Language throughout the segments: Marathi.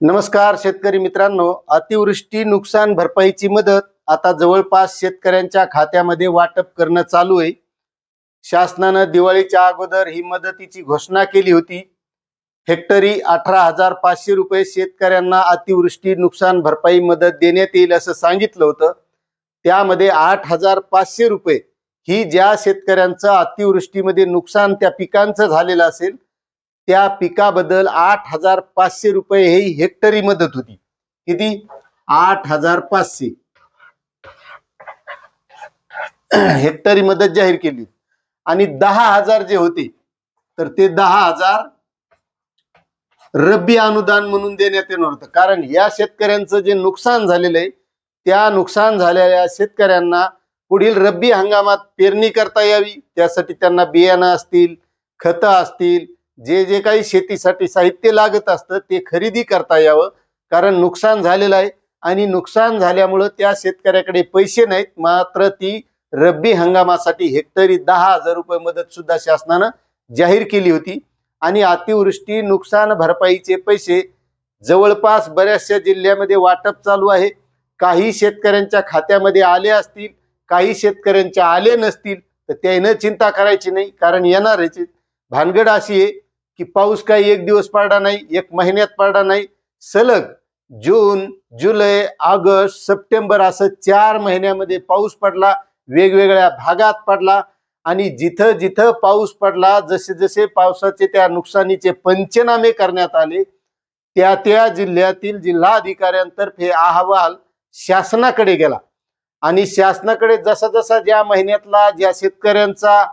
नमस्कार शेतकरी मित्रांनो. अतिवृष्टी नुकसान भरपाईची मदत आता जवळपास शेतकऱ्यांच्या खात्यामध्ये वाटप करणं चालू आहे. शासनानं दिवाळीच्या अगोदर ही मदतीची घोषणा केली होती. हेक्टरी अठरा हजार पाचशे रुपये शेतकऱ्यांना अतिवृष्टी नुकसान भरपाई मदत देण्यात येईल असं सांगितलं होतं. त्यामध्ये आठ हजार पाचशे रुपये ही ज्या शेतकऱ्यांचं अतिवृष्टीमध्ये नुकसान त्या पिकांचं झालेलं असेल त्या पिकाबद्दल आठ हजार पाचशे रुपये ही हेक्टरी मदत होती. किती? आठ हजार पाचशे. हेक्टरी मदत जाहीर केली. आणि दहा हजार जे होते तर ते दहा हजार रब्बी अनुदान म्हणून देण्यात येणार होतं. कारण या शेतकऱ्यांचं जे नुकसान झालेलं आहे त्या नुकसान झालेल्या शेतकऱ्यांना पुढील रब्बी हंगामात पेरणी करता यावी. त्यासाठी त्यांना बियाणं असतील खतं असतील जे जे काही शेतीसाठी साहित्य लागत असतं ते खरेदी करता यावं. कारण नुकसान झालेलं आहे आणि नुकसान झाल्यामुळं त्या शेतकऱ्याकडे पैसे नाहीत. मात्र ती रब्बी हंगामासाठी हेक्टरी दहा हजार रुपये मदत सुद्धा शासनानं जाहीर केली होती. आणि अतिवृष्टी नुकसान भरपाईचे पैसे जवळपास बऱ्याचशा जिल्ह्यामध्ये वाटप चालू आहे. काही शेतकऱ्यांच्या खात्यामध्ये आले असतील काही शेतकऱ्यांच्या आले नसतील तर त्यानं चिंता करायची नाही. कारण येणारच भानगड अशी आहे की पाऊस काही एक दिवस पडला नाही एक महिन्यात पडला नाही. सलग जून जुलै ऑगस्ट सप्टेंबर असं चार महिन्यामध्ये पाऊस पडला वेगवेगळ्या भागात पडला. आणि जिथं जिथं पाऊस पडला जसे जसे पावसाचे त्या नुकसानीचे पंचनामे करण्यात आले त्या त्या जिल्ह्यातील जिल्हा अधिकाऱ्यांतर्फे अहवाल शासनाकडे गेला. आणि शासनाकडे जसा जसा ज्या महिन्यातला ज्या शेतकऱ्यांचा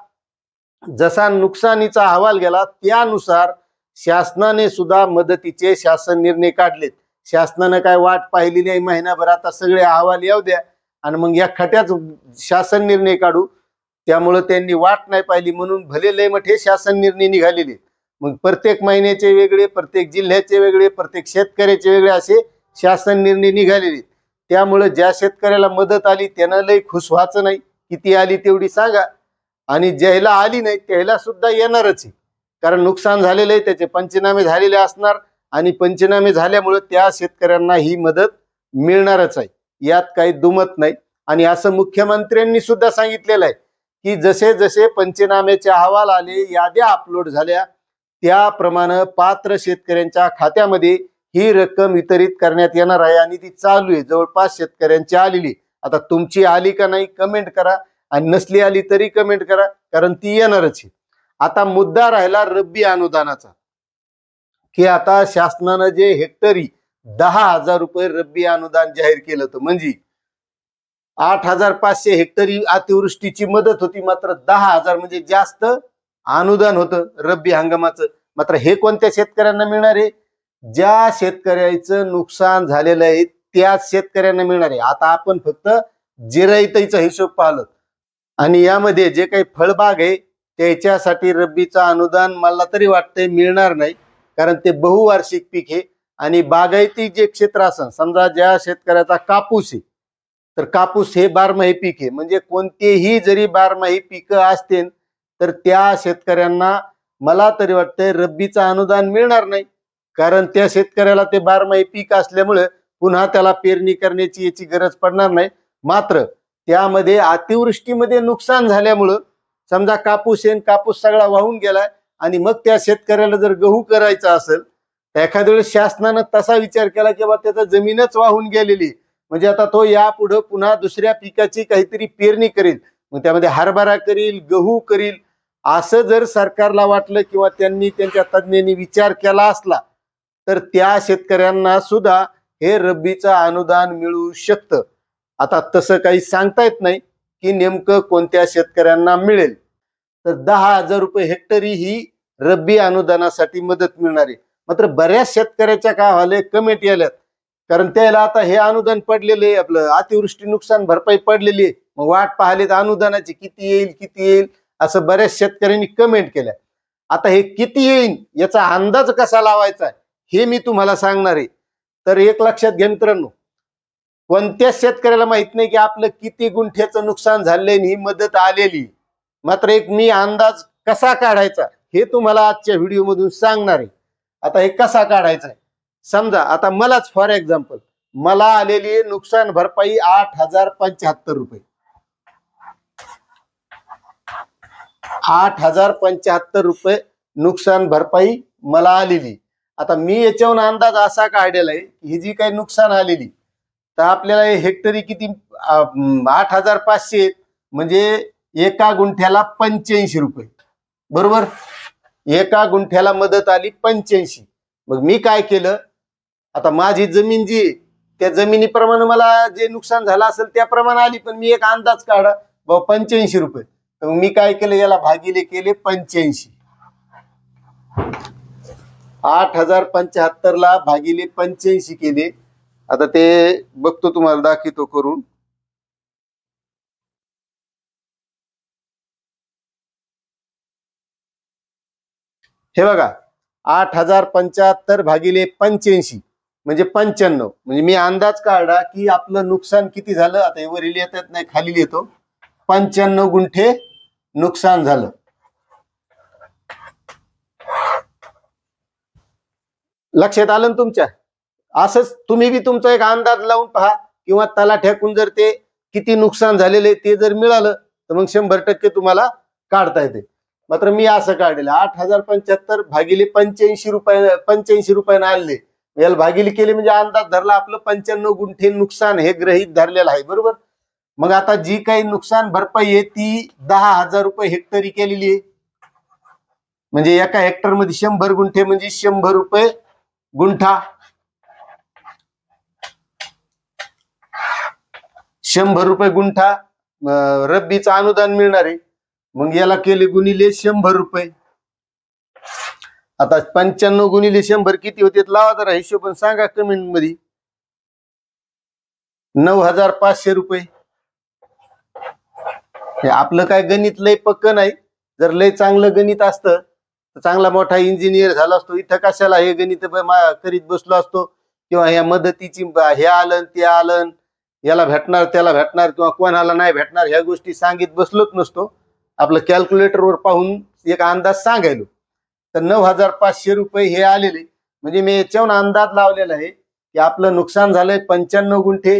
जसा नुकसानीचा अहवाल गेला त्यानुसार शासनाने सुद्धा मदतीचे शासन निर्णय काढलेत. शासनानं काय वाट पाहिली नाही महिनाभर आता सगळे अहवाल येऊ द्या आणि मग या खट्याच शासन निर्णय काढू. त्यामुळं त्यांनी वाट नाही पाहिली म्हणून भले लय मोठे शासन निर्णय निघालेले मग प्रत्येक महिन्याचे वेगळे प्रत्येक जिल्ह्याचे वेगळे प्रत्येक शेतकऱ्याचे वेगळे असे शासन निर्णय निघालेले त्यामुळं ज्या शेतकऱ्याला मदत आली त्यानं लय खुश व्हायचं नाही. किती आली तेवढी सांगा. आणि ज्याला आली नाही त्याला सुद्धा येणारच आहे. कारण नुकसान झालेलं आहे त्याचे पंचनामे झालेले असणार आणि पंचनामे झाल्यामुळे त्या शेतकऱ्यांना ही मदत मिळणारच आहे. यात काही दुमत नाही. आणि असं मुख्यमंत्र्यांनी सुद्धा सांगितलेलं आहे की जसे जसे पंचनाम्याचे अहवाल आले याद्या अपलोड झाल्या त्याप्रमाणे पात्र शेतकऱ्यांच्या खात्यामध्ये ही रक्कम वितरित करण्यात येणार आहे आणि ती चालू आहे. जवळपास शेतकऱ्यांची आलेली आता तुमची आली का नाही कमेंट करा. आणि नसली आली तरी कमेंट करा कारण ती येणारच आहे. आता मुद्दा राहिला रब्बी अनुदानाचा. की आता शासनानं जे हेक्टरी दहा हजार रुपये रब्बी अनुदान जाहीर केलं होतं म्हणजे आठ हजार पाचशे हेक्टरी अतिवृष्टीची मदत होती मात्र दहा हजार म्हणजे जास्त अनुदान होतं रब्बी हंगामाचं. मात्र हे कोणत्या शेतकऱ्यांना मिळणार आहे? ज्या शेतकऱ्याचं नुकसान झालेलं आहे त्याच शेतकऱ्यांना मिळणार आहे. आता आपण फक्त जिरायतीचा हिशोब पाहिलं. आणि यामध्ये जे काही फळबाग आहे त्याच्यासाठी रब्बीचं अनुदान मला तरी वाटतंय मिळणार नाही कारण ते बहुवार्षिक पीक आहे. आणि बागायती जे क्षेत्र असन समजा ज्या शेतकऱ्याचा कापूस आहे तर कापूस हे बारमाही पीक आहे. म्हणजे कोणतेही जरी बारमाही पिकं असतील तर त्या शेतकऱ्यांना मला तरी वाटतंय रब्बीचं अनुदान मिळणार नाही कारण त्या शेतकऱ्याला ते बारमाही पीक असल्यामुळे पुन्हा त्याला पेरणी करण्याची याची गरज पडणार नाही. मात्र त्यामध्ये अतिवृष्टीमध्ये नुकसान झाल्यामुळं समजा कापूस येईन कापूस सगळा वाहून गेलाय आणि मग त्या शेतकऱ्याला जर गहू करायचा असेल तर एखाद्या वेळेस शासनानं तसा विचार केला की बा त्याचा जमीनच वाहून गेलेली. म्हणजे आता तो यापुढं पुन्हा दुसऱ्या पिकाची काहीतरी पेरणी करेल मग त्यामध्ये हरभरा करील गहू करील असं जर सरकारला वाटलं किंवा त्यांनी त्यांच्या तज्ज्ञांनी विचार केला असला तर त्या शेतकऱ्यांना सुद्धा हे रब्बीचं अनुदान मिळू शकतं. आता तसं काही सांगता येत नाही की नेमकं कोणत्या शेतकऱ्यांना मिळेल. तर दहा हजार रुपये हेक्टरी ही रब्बी अनुदानासाठी मदत मिळणार आहे. मात्र बऱ्याच शेतकऱ्याच्या काय व्हाले कमेंट आल्यात कारण त्याला आता हे अनुदान पडलेले आहे आपलं अतिवृष्टी नुकसान भरपाई पडलेली आहे. मग वाट पाहिली तर अनुदानाची किती येईल किती येईल असं बऱ्याच शेतकऱ्यांनी कमेंट केल्या. आता हे किती येईल याचा अंदाज कसा लावायचा हे मी तुम्हाला सांगणार आहे. तर एक लक्षात घ्या मित्रांनो कोणत्याच शेतकऱ्याला माहीत नाही की आपलं किती गुंठ्याचं नुकसान झालंय आणि ही मदत आलेली. मात्र एक मी अंदाज कसा काढायचा हे तुम्हाला आजच्या व्हिडिओ मधून सांगणार आहे. आता हे कसा काढायचा आहे? समजा आता मलाच फॉर एक्झाम्पल मला आलेली नुकसान भरपाई आठ हजार पंच्याहत्तर रुपये. आठ हजार पंच्याहत्तर रुपये नुकसान भरपाई मला आलेली. आता मी याच्यावर अंदाज असा काढलेला आहे की ही जी काही नुकसान आलेली तर आपल्याला हेक्टरी किती आठ हजार पाचशे म्हणजे एका गुंठ्याला पंच्याऐंशी रुपये. बरोबर? एका गुंठ्याला मदत आली पंच्याऐंशी. मग मी काय केलं? आता माझी जमीन जी त्या जमिनीप्रमाणे मला जे नुकसान झालं असेल त्याप्रमाणे आली पण मी एक अंदाज काढा. बाबा पंच्याऐंशी रुपये. तर मी काय केलं? याला भागिले केले पंच्याऐंशी. आठ हजार पंच्याहत्तर ला भागिले पंच्याऐंशी केले. आता ते बघतो तुम्हाला दाखवतो करून. हे बघा आठ हजार पंच्याहत्तर भागिले पंच्याऐंशी म्हणजे पंच्याण्णव. म्हणजे मी अंदाज काढला की आपलं नुकसान किती झालं आता हे वरील येतात नाही खाली येतो. पंच्याण्णव गुंठे नुकसान झालं. लक्षात आलं ना तुमच्या? असंच तुम्ही बी तुमचा एक अंदाज लावून पहा किंवा तला ठेकून जर ते किती नुकसान झालेले ते जर मिळालं तर मग शंभर टक्के तुम्हाला काढता येते. मात्र मी असं काढलेलं आठ हजार पंच्याहत्तर भागिले पंच्याऐंशी रुपये पंच्याऐंशी रुपयानं आणले. याला भागिले केले म्हणजे अंदाज धरला आपलं पंच्याण्णव गुंठे नुकसान हे ग्रहित धरलेलं आहे बरोबर? मग आता जी काही नुकसान भरपाई आहे ती दहा हजार रुपये हेक्टरी केलेली आहे. म्हणजे एका हेक्टरमध्ये शंभर गुंठे म्हणजे शंभर रुपये गुंठा. शंभर रुपये गुंठा रब्बीचं अनुदान मिळणार आहे. मग याला केले गुणिले शंभर रुपये. आता पंच्याण्णव गुणिले शंभर किती होते लावा जरा हिशोब सांगा कमेंटमध्ये. नऊ हजार पाचशे रुपये. हे आपलं काय गणित लय पक्क नाही. जर लय चांगलं गणित असतं तर चांगला मोठा इंजिनियर झाला असतो. इथं कशाला हे गणित करीत बसलो असतो? किंवा ह्या मदतीची हे आलं ते आलं याला भेटणार त्याला भेटणार किंवा कोणाला नाही भेटणार ह्या गोष्टी सांगित बसलोच नसतो. आपलं कॅल्क्युलेटरवर पाहून एक अंदाज सांगायलो. तर नऊ हजार पाचशे रुपये हे आलेले. म्हणजे मी याच्यावर अंदाज लावलेला आहे की आपलं नुकसान झालंय पंच्याण्णव गुंठे.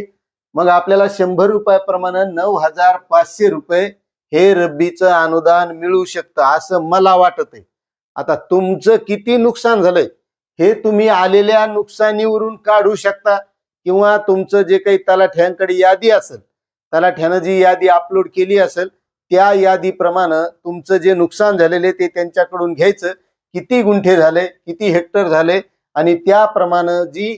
मग आपल्याला शंभर रुपयाप्रमाणे नऊ हजार पाचशे रुपये हे रब्बीचं अनुदान मिळू शकतं असं मला वाटत आहे. आता तुमचं किती नुकसान झालंय हे तुम्ही आलेल्या नुकसानीवरून काढू शकता. किंवा तुमचं जे काही तलाठ्यांकडे यादी असेल तलाठ्यानं जी यादी अपलोड केली असेल त्या यादीप्रमाणे तुमचं जे नुकसान झालेले ते त्यांच्याकडून घ्यायचं. किती गुंठे झाले किती हेक्टर झाले आणि त्याप्रमाणे जी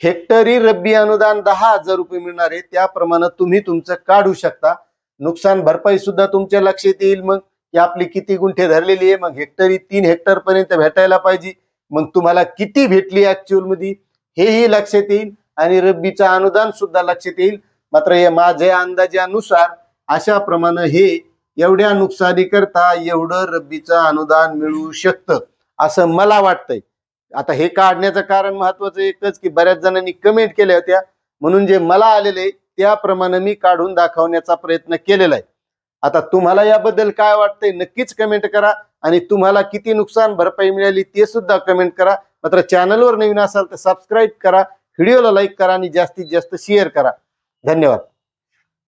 हेक्टरी रब्बी अनुदान दहा हजार रुपये मिळणार आहे त्याप्रमाणे तुम्ही तुमचं काढू शकता. नुकसान भरपाई सुद्धा तुमच्या लक्षात येईल मग की आपली किती गुंठे धरलेली आहे मग हेक्टरी तीन हेक्टर पर्यंत भेटायला पाहिजे. मग तुम्हाला किती भेटली ऍक्च्युअलमध्ये हेही लक्षात येईल. आणि रब्बीचं अनुदान सुद्धा लक्षात येईल. मात्र हे माझ्या अंदाजानुसार अशा प्रमाणे हे एवढ्या नुकसानी करता एवढं रब्बीचं अनुदान मिळू शकतं असं मला वाटतंय. आता हे काढण्याचं कारण महत्वाचं एकच की बऱ्याच जणांनी कमेंट केल्या होत्या. म्हणून जे मला आलेले त्याप्रमाणे मी काढून दाखवण्याचा प्रयत्न केलेला आहे. आता तुम्हाला याबद्दल काय वाटतंय नक्कीच कमेंट करा आणि तुम्हाला किती नुकसान भरपाई मिळाली ते सुद्धा कमेंट करा. मात्र चॅनलवर नवीन असाल तर सबस्क्राईब करा. व्हिडिओला लाईक करा आणि जास्तीत जास्त शेअर करा. धन्यवाद.